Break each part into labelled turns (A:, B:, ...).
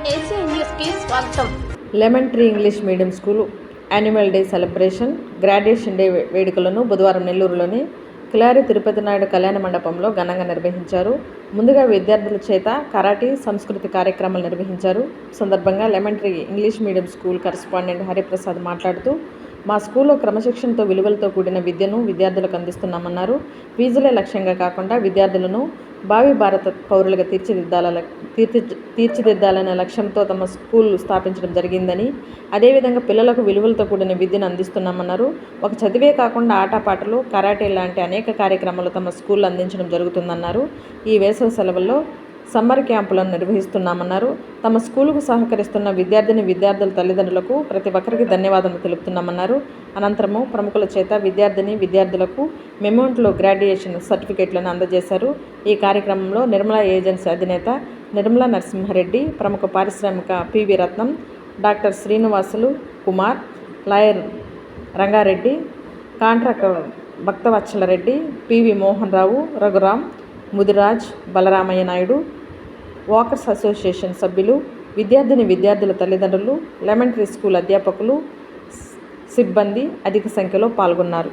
A: స్వాగతం.
B: Lemon tree English medium school annual day celebration graduation day వేడుకలను బుధవారం నెల్లూరులోని కిలారి తిరుపతి నాయుడు కళ్యాణ మండపంలో ఘనంగా నిర్వహించారు. ముందుగా విద్యార్థుల చేత కరాటీ సంస్కృతి కార్యక్రమాలు నిర్వహించారు. సందర్భంగా lemon tree English medium school correspondent Hariprasad మాట్లాడుతూ మా స్కూల్లో క్రమశిక్షణతో విలువలతో కూడిన విద్యను విద్యార్థులకు అందిస్తున్నామన్నారు. ఫీజులే లక్ష్యంగా కాకుండా విద్యార్థులను భావి భారత పౌరులుగా తీర్చిదిద్దాల తీర్చి తీర్చిదిద్దాలనే లక్ష్యంతో తమ స్కూల్ స్థాపించడం జరిగిందని అదేవిధంగా పిల్లలకు విలువలతో కూడిన విద్యను అందిస్తున్నామన్నారు. ఒక చదివే కాకుండా ఆటపాటలు కరాటే లాంటి అనేక కార్యక్రమాలు తమ స్కూల్ అందించడం జరుగుతుందన్నారు. ఈ వేసవి సెలవుల్లో సమ్మర్ క్యాంపులను నిర్వహిస్తున్నామన్నారు. తమ స్కూలుకు సహకరిస్తున్న విద్యార్థిని విద్యార్థుల తల్లిదండ్రులకు ప్రతి ఒక్కరికి ధన్యవాదాలు తెలుపుతున్నామన్నారు. అనంతరము ప్రముఖుల చేత విద్యార్థిని విద్యార్థులకు మెమోంట్లో గ్రాడ్యుయేషన్ సర్టిఫికేట్లను అందజేశారు. ఈ కార్యక్రమంలో నిర్మలా ఏజెన్సీ అధినేత నిర్మలా నరసింహారెడ్డి ప్రముఖ పారిశ్రామిక PV Ratnam doctor Srinivasulu Kumar lawyer Rangareddy contractor Bhaktavatsalareddy PV Mohan Rao Raghuram Mudiraj Balaramaiah Naidu walkers association సభ్యులు విద్యార్థిని విద్యార్థుల తల్లిదండ్రులు ఎలిమెంటరీ స్కూల్ అధ్యాపకులు సిబ్బంది అధిక సంఖ్యలో పాల్గొన్నారు.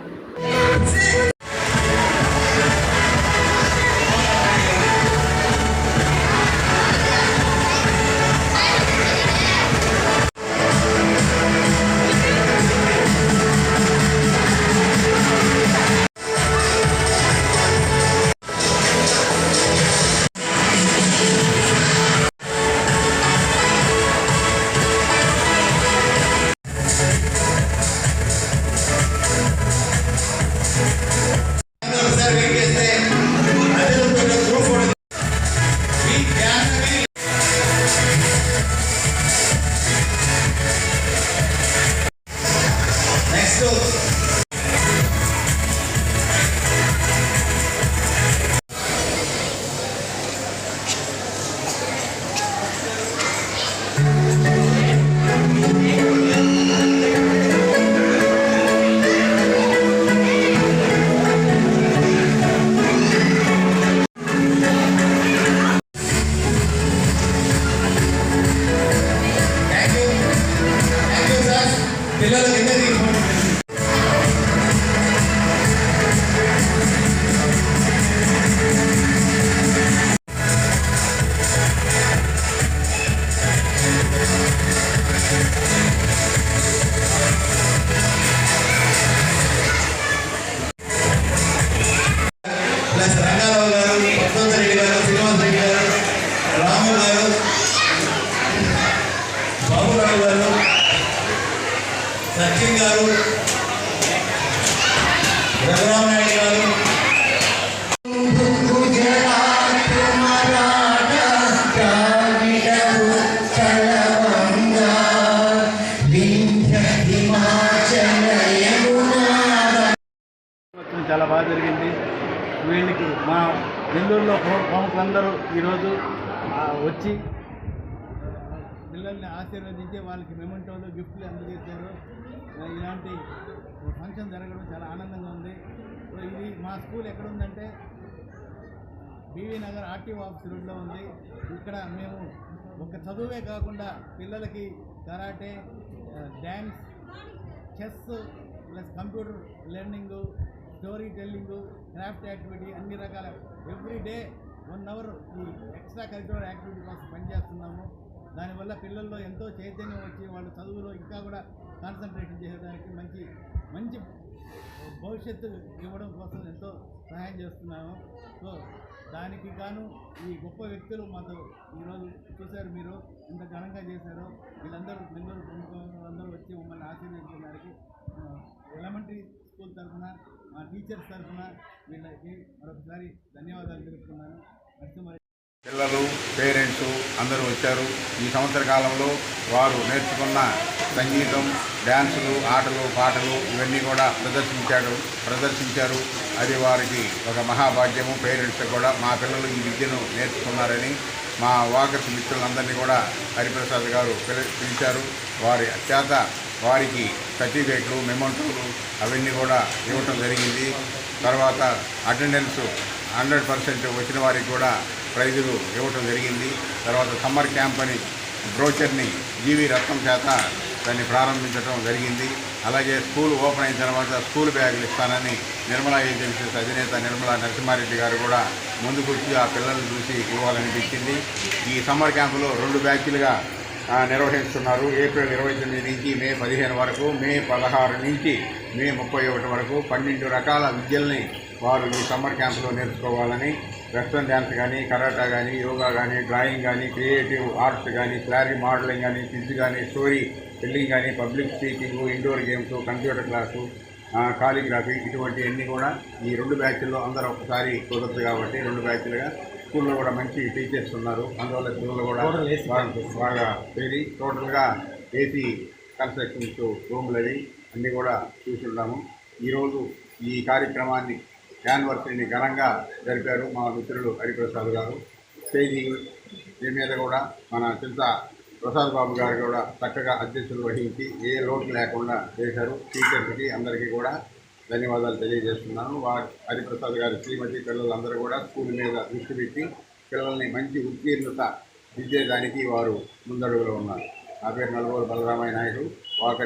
C: పిల్లలు కింద తీసుకోండి ప్లస్
D: చాలా బాగా జరిగింది. వీళ్ళకి మా నెల్లూరులో ప్రము- ప్రముఖులందరూ ఈరోజు వచ్చి పిల్లల్ని ఆశీర్వదించి వాళ్ళకి మెమెంటోలు గిఫ్ట్లు అందజేశారు. ఇలాంటి ఫంక్షన్ జరగడం చాలా ఆనందంగా ఉంది. ఇప్పుడు ఇది మా స్కూల్ ఎక్కడ ఉందంటే బీవీ నగర్ ఆర్టీఓ ఆఫీస్ రోడ్లో ఉంది. ఇక్కడ మేము ఒక చదువే కాకుండా పిల్లలకి karate dance chess plus computer learning story telling craft activity అన్ని రకాల ఎవ్రీ డే వన్ అవర్ ఈ ఎక్స్ట్రా కరిక్యులర్ యాక్టివిటీ కోసం పనిచేస్తున్నాము. దానివల్ల పిల్లల్లో ఎంతో చైతన్యం వచ్చి వాళ్ళు చదువులో ఇంకా కూడా కాన్సన్ట్రేషన్ చేసేదానికి మంచి మంచి భవిష్యత్తు ఇవ్వడం కోసం ఎంతో సహాయం చేస్తున్నాము. సో దానికి గాను ఈ గొప్ప వ్యక్తులు మాతో ఈరోజు చూశారు మీరు ఇంత ఘనంగా చేశారు. వీళ్ళందరూ నెల్లూరు ప్రముఖులందరూ వచ్చి మమ్మల్ని ఆశీర్వదించడానికి ఎలిమెంటరీ స్కూల్ తరఫున మా టీచర్స్ తరఫున వీళ్ళకి మరొకసారి ధన్యవాదాలు తెలుపుతున్నాను. నరసింహారెడ్డి
E: పిల్లలు పేరెంట్స్ అందరూ వచ్చారు. ఈ సంవత్సర కాలంలో వారు నేర్చుకున్న సంగీతం డ్యాన్సులు ఆటలు పాటలు ఇవన్నీ కూడా ప్రదర్శించాడు ప్రదర్శించారు. అది వారికి ఒక మహాభాగ్యము. పేరెంట్స్ కూడా మా పిల్లలు ఈ విద్యను నేర్చుకున్నారని మా వాకర్స్ మిత్రులందరినీ కూడా హరిప్రసాద్ గారు పిలిచారు. వారి చేత వారికి సర్టిఫికేట్లు మెమోంటోలు అవన్నీ కూడా ఇవ్వటం జరిగింది. తర్వాత అటెండెన్స్ హండ్రెడ్ పర్సెంట్ వచ్చిన వారికి కూడా ప్రైజులు ఇవ్వటం జరిగింది. తర్వాత సమ్మర్ క్యాంప్ అని బ్రోచర్ని జీవి రత్నం చేత దాన్ని ప్రారంభించడం జరిగింది. అలాగే స్కూల్ ఓపెన్ అయిన తర్వాత స్కూల్ బ్యాగులు ఇస్తానని నిర్మలా ఏజెన్సీస్ అధినేత నిర్మలా నరసింహారెడ్డి గారు కూడా ముందుకు వచ్చి ఆ పిల్లల్ని చూసి ఇవ్వాలనిపించింది. ఈ సమ్మర్ క్యాంపులో రెండు బ్యాచ్లుగా నిర్వహిస్తున్నారు. ఏప్రిల్ ఇరవై తొమ్మిది నుంచి మే పదిహేను వరకు మే పదహారు నుంచి మే ముప్పై ఒకటి వరకు పన్నెండు రకాల విద్యల్ని వారు ఈ సమ్మర్ క్యాంపులో నేర్చుకోవాలని వెస్ట్రన్ డ్యాన్స్ కానీ కరాటా కానీ యోగా కానీ డ్రాయింగ్ కానీ క్రియేటివ్ ఆర్ట్స్ కానీ క్లారీ మోడలింగ్ కానీ క్విజ్ కానీ స్టోరీ టెల్లింగ్ కానీ public speaking indoor games computer class calligraphy ఇటువంటి అన్నీ కూడా ఈ రెండు బ్యాచ్ల్లో అందరూ ఒకసారి కుదరదు కాబట్టి రెండు బ్యాచ్లుగా స్కూల్లో కూడా మంచి టీచర్స్ ఉన్నారు. అందువల్ల పిల్లలు కూడా బాగా పెరిగి టోటల్గా ఏసీ కన్స్ట్రక్షన్స్ రూమ్లు అవి అన్నీ కూడా చూసున్నాము ఈరోజు ఈ కార్యక్రమాన్ని యానివర్సరీని ఘనంగా జరిపారు మా మిత్రులు హరిప్రసాద్ గారు. స్టేజీ దీని మీద కూడా మన చింత ప్రసాద్ బాబు గారు కూడా చక్కగా అధ్యక్షులు వహించి ఏ లోటు లేకుండా చేశారు. టీచర్స్కి అందరికీ కూడా ధన్యవాదాలు తెలియజేస్తున్నాను. వారి హరిప్రసాద్ గారి శ్రీమతి పిల్లలందరూ కూడా స్కూల్ మీద దృష్టి పెట్టి పిల్లల్ని మంచి ఉత్తీర్ణత ఇచ్చేదానికి వారు ముందడుగులో ఉన్నారు. నా పేరు నలుగురు బలరామయ్య నాయుడు. వాకరి